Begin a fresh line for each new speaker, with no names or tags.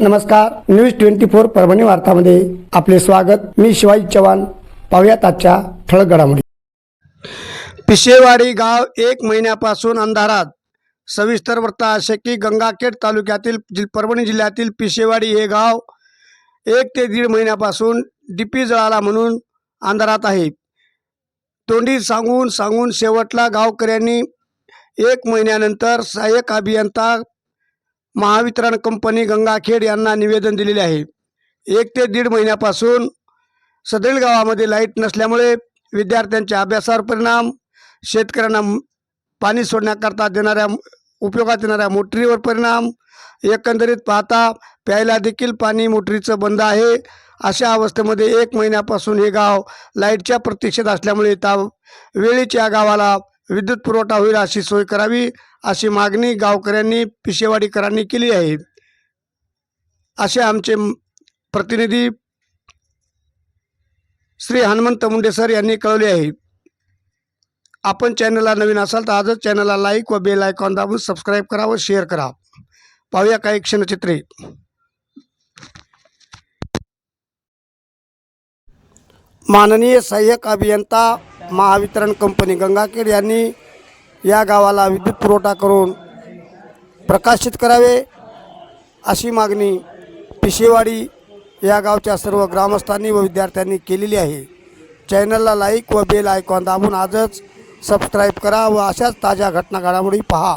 नमस्कार news twenty four Parbhani वार्तामध्ये आपले स्वागत. मी शिवाजी चव्हाण. पाहुयात आजच्या ठळक घडामोडी. पिशेवाडी गाव एक महिन्यापासून अंधारात. सविस्तर वृत्त असे की गंगाखेड तालुक्यातील परभणी जिल्ह्यातील पिशेवाडी हे गाव एक ते दीड महिन्यापासून डीपी जळाला म्हणून अंधारात आहे. तोंडी सांगून सांगून शेवटला गावकऱ्यांनी एक महिन्यानंतर सहाय्यक अभियंता महावितरण कंपनी गंगाखेड यांना निवेदन दिलेले आहे. एक ते दीड महिन्यापासून सदैल गावामध्ये लाइट नसल्यामुळे विद्यार्थ्यांच्या अभ्यासावर परिणाम शेतकऱ्यांना पाणी सोडण्याकरता देणाऱ्या उपयोगात येणाऱ्या मोटरीवर परिणाम एकंदरीत पाहता प्यायला देखील पाणी मोटरीचं बंद आहे. अशा अवस्थेमध्ये एक महिन्यापासून हे गाव लाईटच्या प्रतीक्षेत असल्यामुळे त्या वेळीच या गावाला विद्युत पुरवठा होईल अशी सोय करावी अशी मागणी गावकऱ्यांनी पिशेवाडीकरांनी केली आहे. असे आमचे प्रतिनिधी श्री हनुमंत मुंडे सर यांनी कळवले आहे. आपण चॅनलला नवीन असाल तर आजच चॅनलला लाईक व बेल आयकॉन दाबून सबस्क्राईब करा व शेअर करा. पाहूया काही क्षणचित्रे. माननीय सहाय्यक अभियंता महावितरण कंपनी गंगाखेड यांनी या गावाला विद्युत पुरवठा करून प्रकाशित करावे अशी मागणी पिशेवाडी या गावच्या सर्व ग्रामस्थांनी व विद्यार्थ्यांनी केलेली आहे. चॅनलला लाईक व बेल आयकॉन दाबून आजच सबस्क्राईब करा व अशाच ताज्या घटना घडामोडी पहा.